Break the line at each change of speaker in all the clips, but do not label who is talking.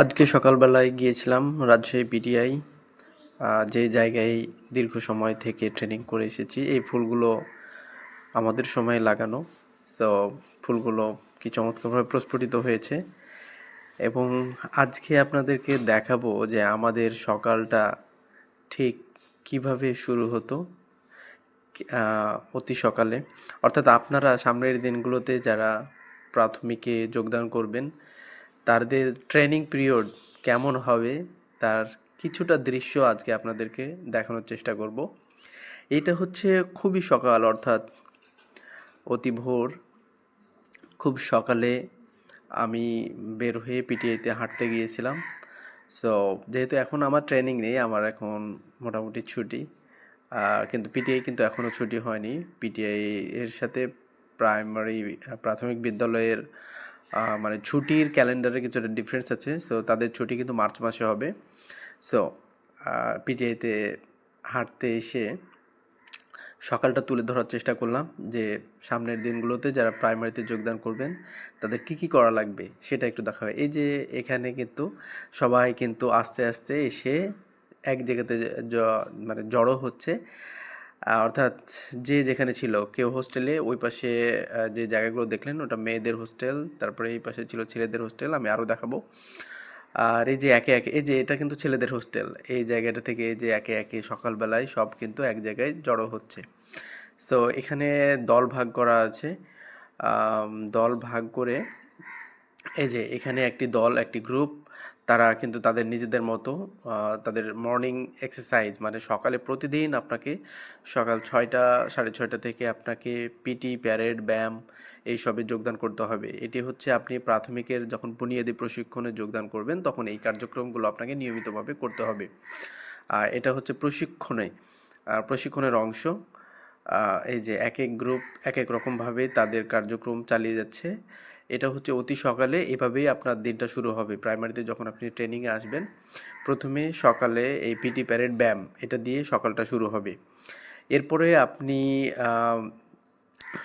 আজকে সকালবেলায় গিয়েছিলাম রাজশাহী পিটিআই যে জায়গায় দীর্ঘ সময় থেকে ট্রেনিং করে এসেছি, এই ফুলগুলো আমাদের সময় লাগানো। তো ফুলগুলো কি চমৎকারভাবে প্রস্ফুটিত হয়েছে। এবং আজকে আপনাদেরকে দেখাবো যে আমাদের সকালটা ঠিক কীভাবে শুরু হতো অতি সকালে। অর্থাৎ আপনারা সামনের দিনগুলোতে যারা প্রাথমিকে যোগদান করবেন তাদের ট্রেনিং পিরিয়ড কেমন হবে, তার কিছুটা দৃশ্য আজকে আপনাদেরকে দেখানোর চেষ্টা করব। এটা হচ্ছে খুবই সকাল, অর্থাৎ অতি ভোর। খুব সকালে আমি বের হয়ে পিটিআইতে হাঁটতে গিয়েছিলাম। সো যেহেতু এখন আমার ট্রেনিং নেই, আমার এখন মোটামুটি ছুটি। আর কিন্তু পিটিআই কিন্তু এখনও ছুটি হয়নি। পিটিআই এর সাথে প্রাইমারি প্রাথমিক বিদ্যালয়ের মানে ছুটির ক্যালেন্ডারে কিছুটা ডিফারেন্স আছে। সো তাদের ছুটি কিন্তু মার্চ মাসে হবে। সো পিটিআইতে হাঁটতে এসে সকালটা তুলে ধরার চেষ্টা করলাম যে সামনের দিনগুলোতে যারা প্রাইমারিতে যোগদান করবেন, তাদের কি কি করা লাগবে সেটা একটু দেখা হয়। এই যে এখানে কিন্তু সবাই কিন্তু আস্তে আস্তে এসে এক জায়গাতে মানে জড়ো হচ্ছে। অর্থাৎ যে যেখানে ছিল, কেউ হোস্টেলে ওই পাশে যে জায়গাগুলো দেখলেন, ওটা মেয়েদের হোস্টেল তারপরে এই পাশে ছিল ছেলেদের হোস্টেল আমি আরও দেখাবো। আর এই যে একে একে, এই যে এটা কিন্তু ছেলেদের হোস্টেল এই জায়গাটা থেকে এই যে একে একে সকালবেলায় সব কিন্তু এক জায়গায় জড়ো হচ্ছে। সো এখানে দল ভাগ করা আছে। দল ভাগ করে, এই যে এখানে একটি দল, একটি গ্রুপ তারা কিন্তু তাদের নিজেদের মতো তাদের মর্নিং এক্সারসাইজ মানে সকালে প্রতিদিন আপনাকে সকাল ছয়টা, সাড়ে ছয়টা থেকে আপনাকে পিটি প্যারেড ব্যায়াম এইসবে যোগদান করতে হবে। এটি হচ্ছে আপনি প্রাথমিকের যখন বুনিয়াদী প্রশিক্ষণে যোগদান করবেন তখন এই কার্যক্রমগুলো আপনাকে নিয়মিতভাবে করতে হবে। এটা হচ্ছে প্রশিক্ষণে প্রশিক্ষণের অংশ। এই যে এক এক গ্রুপ এক এক রকমভাবে তাদের কার্যক্রম চালিয়ে যাচ্ছে। এটা হচ্ছে অতি সকালে এভাবেই আপনার দিনটা শুরু হবে। প্রাইমারিতে যখন আপনি ট্রেনিংয়ে আসবেন, প্রথমে সকালে এই পিটি প্যারেড ব্যায়াম, এটা দিয়ে সকালটা শুরু হবে। এরপরে আপনি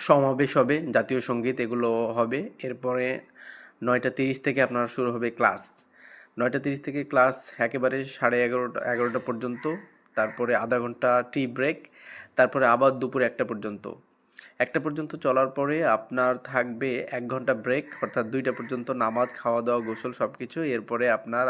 সমাবেশ হবে, জাতীয় সংগীত এগুলো হবে। এরপরে নয়টা তিরিশ থেকে আপনার শুরু হবে ক্লাস। নয়টা তিরিশ থেকে ক্লাস একেবারে সাড়ে এগারোটা এগারোটা পর্যন্ত। তারপরে আধা ঘণ্টা টি ব্রেক তারপরে আবার দুপুর একটা পর্যন্ত। একটা পর্যন্ত চলার পরে আপনার থাকবে এক ঘণ্টা ব্রেক অর্থাৎ দুইটা পর্যন্ত নামাজ খাওয়া দাওয়া গোসল সব কিছু এরপরে আপনার